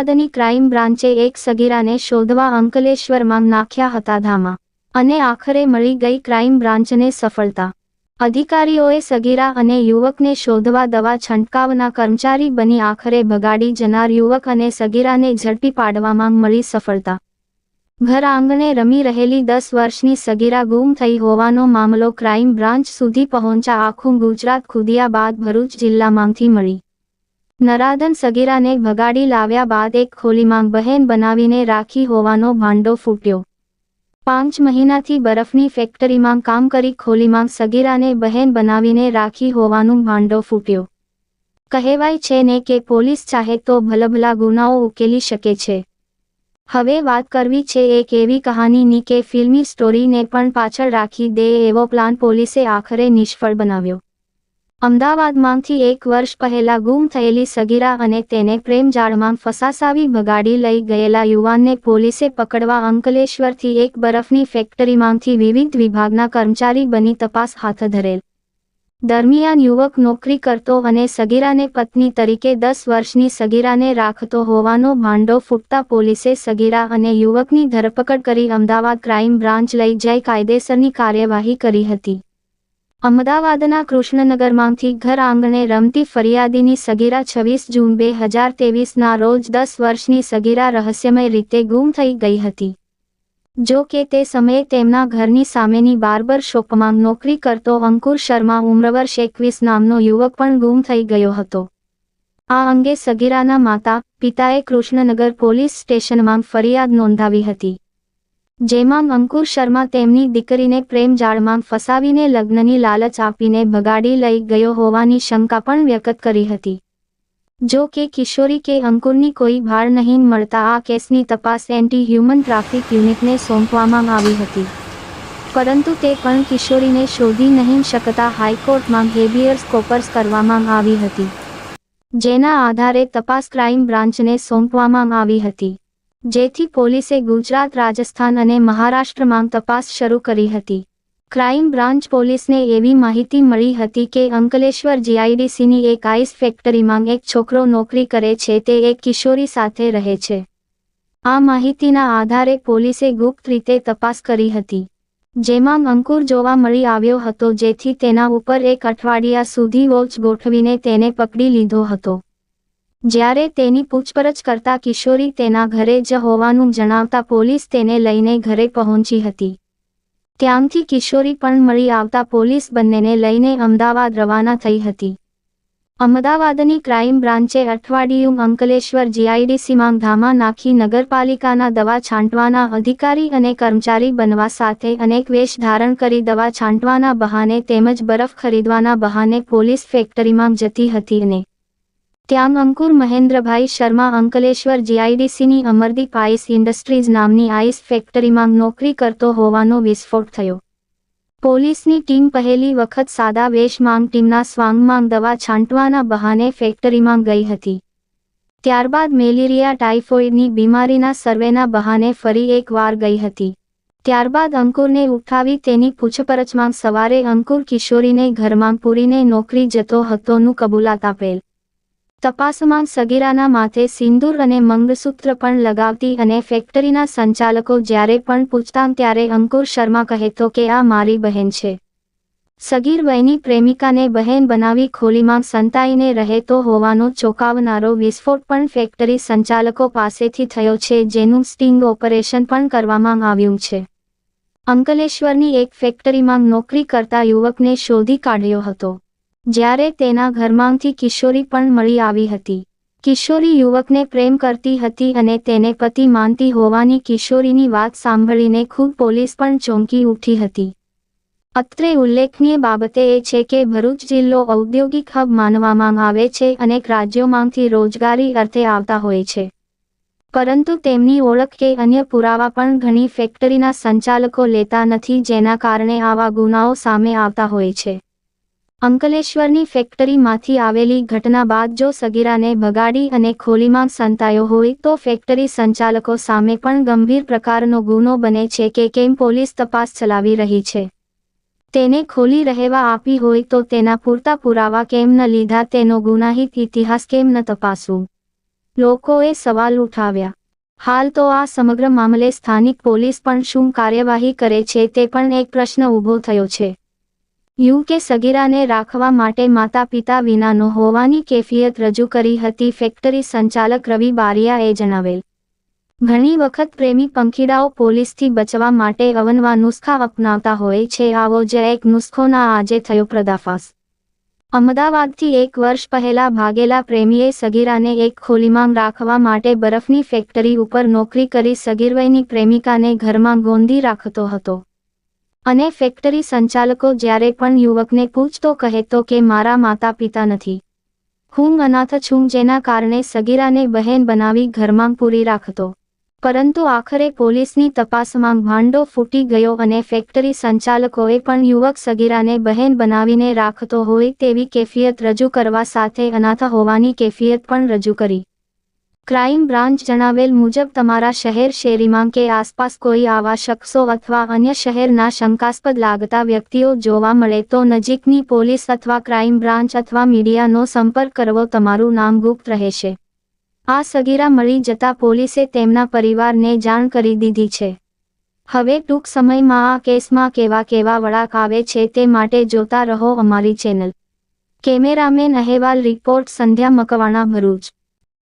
અમદાવાદની ક્રાઇમ બ્રાન્ચે એક સગીરાને શોધવા અંકલેશ્વરમાં નાખ્યા હતા ધામા, અને આખરે મળી ગઈ ક્રાઇમ બ્રાન્ચને સફળતા. અધિકારીઓએ સગીરા અને યુવકને શોધવા દવા છંટકાવના કર્મચારી બની આખરે ભગાડી જનાર યુવક અને સગીરાને ઝડપી પાડવામાં મળી સફળતા. ઘર આંગણે રમી રહેલી દસ વર્ષની સગીરા ગુમ થઈ હોવાનો મામલો ક્રાઇમ બ્રાન્ચ સુધી પહોંચા આખું ગુજરાત ખુદ્યા બાદ ભરૂચ જિલ્લામાંથી મળી. નરાધન સગીરાને ભગાડી લાવ્યા બાદ એક ખોલીમાં બહેન બનાવીને રાખી હોવાનો ભાંડો ફૂટ્યો. પાંચ મહિનાથી બરફની ફેક્ટરીમાં કામ કરી ખોલીમાં સગીરાને બહેન બનાવીને રાખી હોવાનું ભાંડો ફૂટ્યો. કહેવાય છે ને કે પોલીસ ચાહે તો ભલભલા ગુનાઓ ઉકેલી શકે છે. હવે વાત કરવી છે એક એવી કહાનીની કે ફિલ્મી સ્ટોરીને પણ પાછળ રાખી દે એવો પ્લાન પોલીસે આખરે નિષ્ફળ બનાવ્યો. અમદાવાદમાંથી એક વર્ષ પહેલા ગુમ થયેલી સગીરા અને તેને પ્રેમજાળમાં ફસાસાવી ભગાડી લઈ ગયેલા યુવાનને પોલીસે પકડવા અંકલેશ્વરથી એક બરફની ફેક્ટરીમાંથી વિવિધ વિભાગના કર્મચારી બની તપાસ હાથ ધરેલ. દરમિયાન યુવક નોકરી કરતો અને સગીરાને પત્ની તરીકે દસ વર્ષની સગીરાને રાખતો હોવાનો ભાંડો ફૂટતા પોલીસે સગીરા અને યુવકની ધરપકડ કરી અમદાવાદ ક્રાઇમ બ્રાન્ચ લઈ જઈ કાયદેસરની કાર્યવાહી કરી હતી. અમદાવાદના કૃષ્ણનગરમાંથી ઘર આંગણે રમતી ફરિયાદીની સગીરા છવ્વીસ જૂન બે હજાર તેવીસના રોજ દસ વર્ષની સગીરા રહસ્યમય રીતે ગુમ થઈ ગઈ હતી. જો કે તે સમયે તેમના ઘરની સામેની બાર્બર શોપમાં નોકરી કરતો અંકુર શર્મા ઉમ્રવર્ષ એકવીસ નામનો યુવક પણ ગુમ થઈ ગયો હતો. આ અંગે સગીરાના માતા, પિતાએ કૃષ્ણનગર પોલીસ સ્ટેશનમાં ફરિયાદ નોંધાવી હતી. જેમાં અંકુર શર્મા તેમની દીકરીને પ્રેમ જાળમાં ફસાવીને લગ્નની લાલચ આપીને ભગાડી લઈ ગયો હોવાની શંકા પણ વ્યક્ત કરી હતી. જો કે કિશોરી કે અંકુરની કોઈ ભાર નહીં મળતા આ કેસની તપાસ એન્ટી હ્યુમન ટ્રાફિક યુનિટને સોંપવામાં આવી હતી. પરંતુ તે પણ કિશોરીને શોધી નહીં શકતા હાઈકોર્ટમાં હેબિયર્સ કોપર્સ કરવામાં આવી હતી. જેના આધારે તપાસ ક્રાઇમ બ્રાન્ચને સોંપવામાં આવી હતી. જેથી પોલીસે ગુજરાત, રાજસ્થાન અને મહારાષ્ટ્રમાં તપાસ શરૂ કરી હતી. ક્રાઇમ બ્રાન્ચ પોલીસને એવી માહિતી મળી હતી કે અંકલેશ્વર જીઆઈડીસીની એક આઈસ ફેક્ટરીમાં એક છોકરો નોકરી કરે છે, તે એક કિશોરી સાથે રહે છે. આ માહિતીના આધારે પોલીસે ગુપ્ત રીતે તપાસ કરી હતી. જેમાં અંકુર જોવા મળી આવ્યો હતો, જેથી તેના ઉપર એક અઠવાડિયા સુધી વોચ ગોઠવીને તેને પકડી લીધો હતો. જ્યારે તેની પૂછપરછ કરતા કિશોરી તેના ઘરે જ હોવાનું જણાવતા પોલીસ તેને લઈને ઘરે પહોંચી હતી. ત્યાંથી કિશોરી પણ મળી આવતા પોલીસ બંનેને લઈને અમદાવાદ રવાના થઈ હતી. અમદાવાદની ક્રાઇમ બ્રાન્ચે અઠવાડિયું અંકલેશ્વર જીઆઈડીસીમાં ધામા નાખી નગરપાલિકાના દવા છાંટવાના અધિકારી અને કર્મચારી બનવા સાથે અનેક વેશ ધારણ કરી દવા છાંટવાના બહાને તેમજ બરફ ખરીદવાના બહાને પોલીસ ફેક્ટરીમાં જતી હતી અને ત્યાં અંકુર મહેન્દ્રભાઈ શર્મા, અંકલેશ્વર જીઆઈડીસીની અમરદીપ આઈસ ઇન્ડસ્ટ્રીઝ નામની આઈસ ફેક્ટરીમાં નોકરી કરતો હોવાનો વિસ્ફોટ થયો. પોલીસની ટીમ પહેલી વખત સાદા વેશમાંગ ટીમના સ્વાંગમાંગ દવા છાંટવાના બહાને ફેક્ટરીમાં ગઈ હતી. ત્યારબાદ મેલેરિયા, ટાઇફોઇડની બીમારીના સર્વેના બહાને ફરી એક વાર ગઈ હતી. ત્યારબાદ અંકુરને ઉઠાવી તેની પૂછપરછમાં સવારે અંકુર કિશોરીને ઘરમાં પૂરીને નોકરી જતો હતોનું કબૂલાત આપેલ. તપાસમાં સગીરાના માથે સિંદૂર અને મંગળસૂત્ર પણ લગાવતી અને ફેક્ટરીના સંચાલકો જ્યારે પણ પૂછતા ત્યારે અંકુર શર્મા કહેતો કે આ મારી બહેન છે. સગીર વયની પ્રેમિકાને બહેન બનાવી ખોલીમાં સંતાઈને રહેતો હોવાનો ચોંકાવનારો વિસ્ફોટ પણ ફેક્ટરી સંચાલકો પાસેથી થયો છે, જેનું સ્ટિંગ ઓપરેશન પણ કરવામાં આવ્યું છે. અંકલેશ્વરની એક ફેક્ટરીમાં નોકરી કરતા યુવકને શોધી કાઢ્યો હતો. જ્યારે તેના ઘરમાંથી કિશોરી પણ મળી આવી હતી. કિશોરી યુવકને પ્રેમ કરતી હતી અને તેને પતિ માનતી હોવાની કિશોરીની વાત સાંભળીને ખુદ પોલીસ પણ ચોંકી ઉઠી હતી. અત્રે ઉલ્લેખનીય બાબતે એ છે કે ભરૂચ જિલ્લો ઔદ્યોગિક હબ માનવામાં આવે છે અનેક રાજ્યોમાંથી રોજગારી અર્થે આવતા હોય છે. પરંતુ તેમની ઓળખ કે અન્ય પુરાવા પણ ઘણી ફેક્ટરીના સંચાલકો લેતા નથી જેના કારણે આવા ગુનાઓ સામે આવતા હોય છે. અંકલેશ્વરની ફેક્ટરીમાંથી આવેલી ઘટના બાદ જો સગીરાને ભગાડી અને ખોલીમાં સંતાયો હોય તો ફેક્ટરી સંચાલકો સામે પણ ગંભીર પ્રકારનો ગુનો બને છે કે કેમ પોલીસ તપાસ ચલાવી રહી છે. તેને ખોલી રહેવા આપી હોય તો તેના પૂરતા પુરાવા કેમ ન લીધા તેનો ગુનાહિત ઇતિહાસ કેમ ન તપાસવું? લોકોએ સવાલ ઉઠાવ્યા. હાલ તો આ સમગ્ર મામલે સ્થાનિક પોલીસ પણ શું કાર્યવાહી કરે છે તે પણ એક પ્રશ્ન ઊભો થયો છે. યુકે સગીરાને રાખવા માટે માતા પિતા વિનાનો હોવાની કેફિયત રજૂ કરી હતી ફેક્ટરી સંચાલક રવિ બારિયાએ જણાવેલ. ઘણી વખત પ્રેમી પંખીડાઓ પોલીસથી બચવા માટે અવનવા નુસ્ખા અપનાવતા હોય છે. આવો જ એક નુસ્ખોના આજે થયો પર્દાફાશ. અમદાવાદથી એક વર્ષ પહેલા ભાગેલા પ્રેમીએ સગીરાને એક ખોલીમાં રાખવા માટે બરફની ફેક્ટરી ઉપર નોકરી કરી સગીરવયની પ્રેમિકાને ઘરમાં ગોંધી રાખતો હતો. અને ફેક્ટરી સંચાલકો જ્યારે પણ યુવકને પૂછતો કહેતો કે મારા માતા પિતા નથી. હું અનાથ છું જેના કારણે સગીરાને બહેન બનાવી ઘરમાં પૂરી રાખતો. પરંતુ આખરે પોલીસની તપાસમાં ભાંડો ફૂટી ગયો અને ફેક્ટરી સંચાલકોએ પણ યુવક સગીરાને બહેન બનાવીને રાખતો હોય તેવી કેફિયત રજૂ કરવા સાથે અનાથ હોવાની કેફિયત પણ રજૂ કરી. ક્રાઇમ બ્રાન્ચ જણાવેલ મુજબ, તમારા શહેર શેરીમાં કે આસપાસ કોઈ આવા શખ્સો અથવા અન્ય શહેરના શંકાસ્પદ લાગતા વ્યક્તિઓ જોવા મળે તો નજીકની પોલીસ અથવા ક્રાઇમ બ્રાન્ચ અથવા મીડિયાનો સંપર્ક કરવો તમારું નામ ગુપ્ત રહેશે. આ સગીરા મળી જતા પોલીસે તેમના પરિવારને જાણ કરી દીધી છે. હવે ટૂંક સમયમાં આ કેસમાં કેવા કેવા વળાક આવે છે તે માટે જોતા રહો અમારી ચેનલ. કેમેરામેન અહેવાલ, રિપોર્ટ સંધ્યા મકવાણા ભરૂચ.